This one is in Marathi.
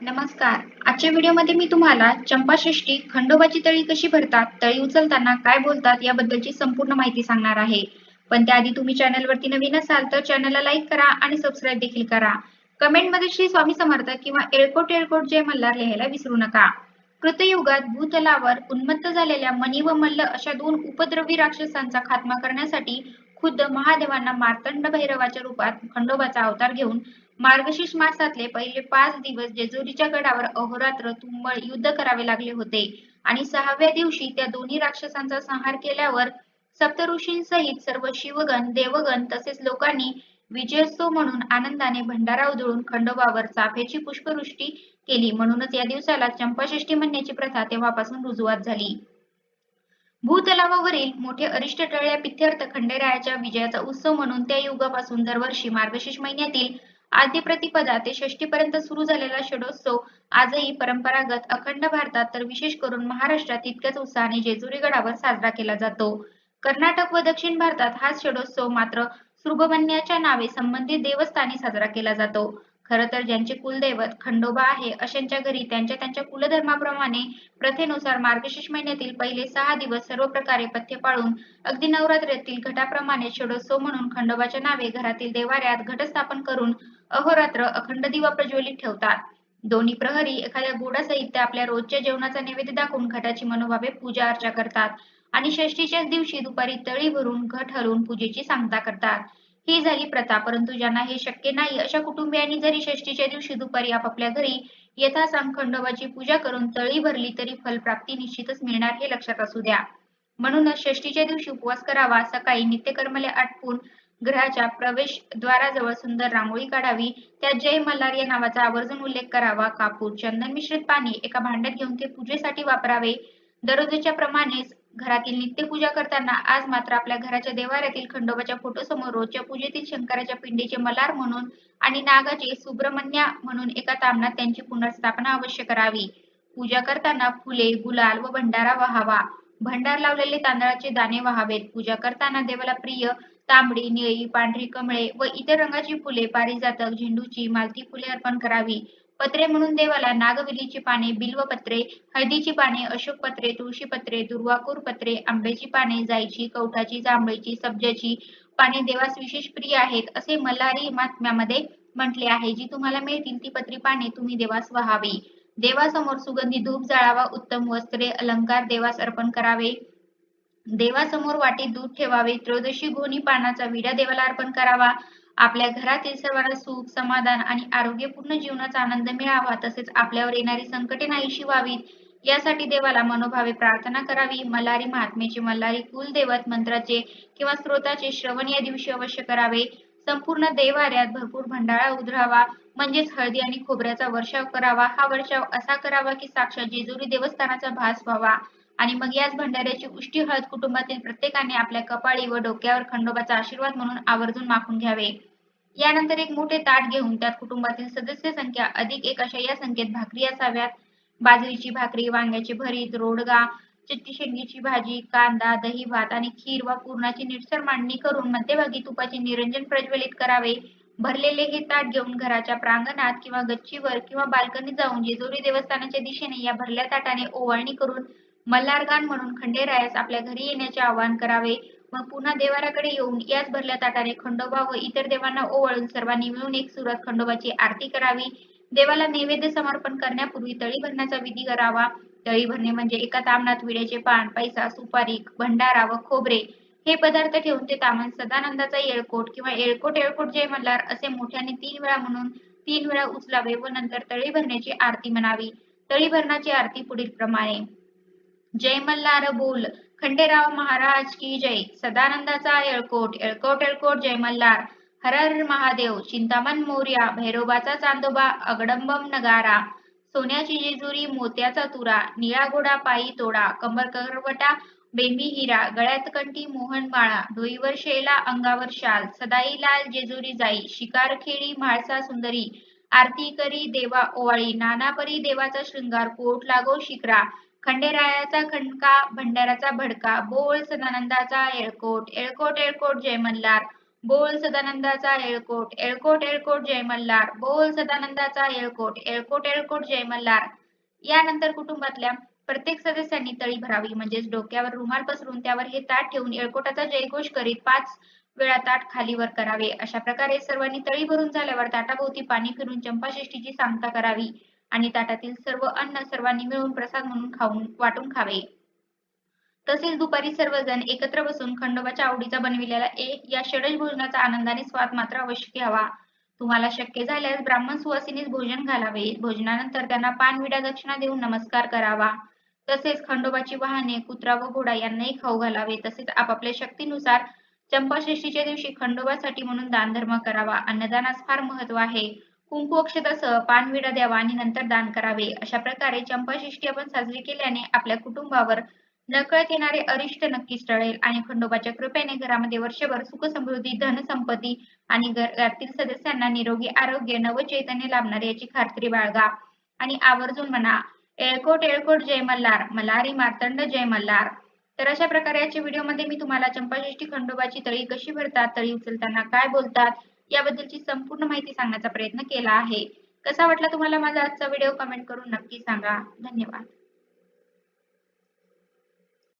नमस्कार. आजच्या व्हिडिओमध्ये मी तुम्हाला चंपाषष्ठी खंडोबाची तळी कशी भरतात तळी उचलताना काय बोलतात याबद्दलची संपूर्ण माहिती सांगणार आहे. पण त्याआधी तुम्ही चॅनलवरती नवीन असाल तर चॅनलला लाईक करा आणि सबस्क्राईब देखील करा. कमेंटमध्ये श्री स्वामी समर्थ किंवा एळकोट एळकोट जय मल्हार लिहायला विसरू नका. कृतयुगात भूतलावर उन्मत्त झालेल्या मणी व मल्ल अशा दोन उपद्रवी राक्षसांचा खात्मा करण्यासाठी खुद्द महादेवांना मार्तंड भैरवाच्या रूपात खंडोबाचा अवतार घेऊन मार्गशीर्ष मासातले पहिले पाच दिवस जेजुरीच्या गडावर अहोरात्र तुंबळ युद्ध करावे लागले होते. आणि सहाव्या दिवशी त्या दोन्ही राक्षसांचा संहार केल्यावर सप्तऋषींसहित सर्व शिवगण देवगण तसेच लोकांनी विजयोत्सव म्हणून आनंदाने भंडारा उधळून खंडोबावर चाफेची पुष्पवृष्टी केली. म्हणूनच या दिवसाला चंपाषष्ठी म्हणण्याची प्रथा तेव्हापासून रुजुवात झाली. भूतलावावरील मोठे अरिष्ट टळल्या पित्यर्थ खंडेरायाच्या विजयाचा उत्सव म्हणून त्या युगापासून दरवर्षी मार्गशीर्ष महिन्यातील आद्य प्रतिपदा ते षष्टी पर्यंत सुरू झालेला षडोत्सव आजही परंपरागत अखंड भारतात तर विशेष करून महाराष्ट्रात तितक्याच उत्साहाने जेजुरी गडावर साजरा केला जातो. कर्नाटक व दक्षिण भारतात हा षडोत्सव मात्र सुब्रमण्याच्या नावे संबंधित देवस्थानी साजरा केला जातो. खर तर ज्यांचे कुलदैवत खंडोबा आहे अशांच्या घरी त्यांच्या त्यांच्या कुलधर्माप्रमाणे प्रथेनुसार मार्गशीर्ष महिन्यातील पहिले सहा दिवस सर्व प्रकारे पथ्य पाळून अगदी नवरात्रीतील घटाप्रमाणे षडोत्सव म्हणून खंडोबाच्या नावे घरातील देवाऱ्यात घट स्थापन करून अहोरात्र अखंड दिवा प्रज्वलित ठेवतात. दोन्ही प्रहरी एखाद्या गोडा साहित्य आपल्या रोजच्या जेवणाचा नैवेद्य दाखवून घटाची मनोभावे पूजा अर्चा करतात आणि षष्टीच्याच दिवशी दुपारी तळी भरून घट हलवून पूजेची सांगता करतात. ही झाली प्रथा. परंतु ज्यांना हे शक्य नाही अशा कुटुंबियांनी जरी षष्टीच्या दिवशी दुपारी आपापल्या घरी यथासांग खंडोबाची पूजा करून तळी भरली तरी फलप्राप्ती निश्चितच मिळणार हे लक्षात असू द्या. म्हणूनच षष्टीच्या दिवशी उपवास करावा सकाळी नित्यकर्मले आटपून ग्रहाच्या प्रवेश द्वाराजवळ सुंदर रांगोळी काढावी त्यात जय मल्हार या नावाचा आवर्जून उल्लेख करावा कापूर चंदन मिश्रित पाणी एका भांड्यात घेऊन ते पूजेसाठी वापरावे. दररोजच्या प्रमाणेच घरातील नित्यपूजा करताना आज मात्र आपल्या घराच्या देवाऱ्यातील खंडोबाच्या फोटोसमोर रोजच्या पूजेतील शंकराच्या पिंडीचे मलार म्हणून आणि नागाचे सुब्रमण्या म्हणून एका तामणात त्यांची पुनर्स्थापना अवश्य करावी. पूजा करताना फुले गुलाल व भंडारा वाहावा. भंडार लावलेले तांदळाचे दाणे वाहावेत. पूजा करताना देवाला प्रिय तांबडी निळी पांढरी कमळे व इतर रंगाची फुले पारिजातक झेंडूची मालती फुले अर्पण करावी. पत्रे म्हणून देवाला नागवेलीची पाने बिल्वपत्रे हळदीची पाने अशोक पत्रे तुळशी पत्रे दुर्वाकूर पत्रे आंब्याची पाने जायची कवठाची जांभळीची सब्जाची पाने देवास विशेष प्रिय आहेत असे मल्हारी महात्म्यामध्ये म्हटले आहे. जी तुम्हाला मिळतील ती पत्री पाने तुम्ही देवास वहावी. देवासमोर सुगंधी धूप जाळावा उत्तम वस्त्रे अलंकार देवास अर्पण करावे. देवासमोर वाटीत दूध ठेवावे त्रयोदशी घोणी पानाचा विडा देवाला अर्पण करावा. आपल्या घरातील सर्वांना सुख समाधान आणि आरोग्यपूर्ण जीवनाचा आनंद मिळावा तसेच आपल्यावर येणारी संकटे नाहीशी व्हावीत. यासाठी देवाला मनोभावे प्रार्थना करावी. मल्हारी महात्मेचे मल्हारी कुलदेवत मंत्राचे किंवा स्त्रोताचे श्रवण या दिवशी अवश्य करावे. संपूर्ण देवाऱ्यात भरपूर भंडारा उधरावा म्हणजेच हळदी आणि खोबऱ्याचा वर्षाव करावा. हा वर्षाव असा करावा की साक्षात जेजुरी देवस्थानाचा भास व्हावा. आणि मग याच भंडाऱ्याची उष्टी हळद कुटुंबातील प्रत्येकाने आपल्या कपाळी व डोक्यावर खंडोबाचा आशीर्वाद म्हणून आवर्जून माखून घ्यावे. यानंतर एक मोठे ताट घेऊन त्यात कुटुंबातील सदस्य संख्या अधिक एक अशा या संख्येत भाकरी असाव्यात. बाजरीची भाकरी वांग्याची भरीत रोडगा चिट्टी शेंगीची भाजी कांदा दही भात आणि खीर व पूर्णाची निटसर मांडणी करून मध्यभागी तुपाचे निरंजन प्रज्वलित करावे. भरलेले हे ताट घेऊन घराच्या प्रांगणात किंवा गच्चीवर किंवा बाल्कनीत जाऊन जेजुरी देवस्थानाच्या दिशेने या भरल्या ताटाने ओवाळणी करून मल्हारगान म्हणून खंडेरायास आपल्या घरी येण्याचे आवाहन करावे. मग पुन्हा देवाराकडे येऊन याच भरल्या ताटाने खंडोबा व इतर देवांना ओवाळून सर्वांनी मिळून एक सुरत खंडोबाची आरती करावी. देवाला नैवेद्य समर्पण करण्यापूर्वी तळी भरण्याचा विधी करावा. तळी भरणे म्हणजे एका तामणात विड्याचे पान पैसा सुपारी भंडारा व खोबरे हे पदार्थ ठेवून ते तामण सदानंदाचा येळकोट किंवा येळकोट येळकोट जय मल्हार असे मोठ्याने तीन वेळा म्हणून तीन वेळा उचलावे व नंतर तळी भरण्याची आरती म्हणावी. तळी भरण्याची आरती पुढील प्रमाणे जय मल्हार बोल. खंडेराव महाराज की जय. सदानंदाचा येळकोट येळकोट येळकोट जय मल्हार. हर महादेव. चिंतामण मोर्या भैरोबाचा चांदोबा अगडंबम नगारा. सोन्याची जेजुरी मोत्याचा तुरा. निळा घोडा पायी तोडा. कंबर करवटा बेंबी हिरा. गळ्यात कंठी मोहन माळा. डोईवर शेला अंगावर शाल. सदाई लाल जेजुरी जाई. शिकार खेळी म्हाळसा सुंदरी. आरती करी देवा ओवाळी. नानापरी देवाचा शृंगार. कोट लागो शिकरा. खंडेरायाचा खंडका भंडाराचा भडका बोल सदानंदाचा येळकोट येळकोट येळकोट जय मल्हार बोल सदानंदाचा येळकोट येळकोट येळकोट जय मल्हार बोल सदानंदाचा येळकोट येळकोट येळकोट जय मल्हार. यानंतर कुटुंबातल्या प्रत्येक सदस्यांनी तळी भरावी म्हणजेच डोक्यावर रुमाल पसरून त्यावर हे ताट ठेवून येळकोटाचा जयघोष करीत पाच वेळा ताट खाली वर करावे. अशा प्रकारे सर्वांनी तळी भरून झाल्यावर ताटाभोवती पाणी फिरून चंपाषष्ठीची सांगता करावी. आणि ताटातील सर्व अन्न सर्वांनी मिळून प्रसाद म्हणून खाऊन वाटून खावे. तसेच दुपारी सर्वजण एकत्र बसून खंडोबाच्या आवडीचा बनविलेला एक या षडज भोजनाचा आनंदाने स्वाद मात्र अवश्य घ्यावा. तुम्हाला शक्य झाल्यास ब्राह्मण सुवासिनीस भोजन घालावे. भोजनानंतर त्यांना पानविडा दक्षिणा देऊन नमस्कार करावा. तसेच खंडोबाची वाहने कुत्रा व घोडा यांनाही खाऊ घालावे. तसेच आपापल्या शक्तीनुसार चंपाषष्ठीच्या दिवशी खंडोबासाठी म्हणून दानधर्म करावा. अन्नदानास फार महत्त्व आहे. कुंकू अक्षतासह पानविडा द्यावा आणि नंतर दान करावे. अशा प्रकारे चंपाषष्ठी आपण साजरी केल्याने आपल्या कुटुंबावर नकळत येणारे अरिष्ट नक्कीच टळेल. आणि खंडोबाच्या कृपेने घरामध्ये वर्षभर सुख समृद्धी धनसंपत्ती आणि घरातील सदस्यांना निरोगी आरोग्य नवचैतन्य लाभणार याची खात्री बाळगा. आणि आवर्जून म्हणा एळकोट एळकोट जय मल्हार मल्हारी मार्तंड जय मल्हार. तर अशा प्रकारे याच्या व्हिडिओमध्ये मी तुम्हाला चंपाषष्ठी खंडोबाची तळी कशी भरतात तळी उचलताना काय बोलतात याबद्दलची संपूर्ण माहिती सांगण्याचा प्रयत्न केला आहे. कसा वाटला तुम्हाला माझा आजचा व्हिडिओ कमेंट करून नक्की सांगा. धन्यवाद.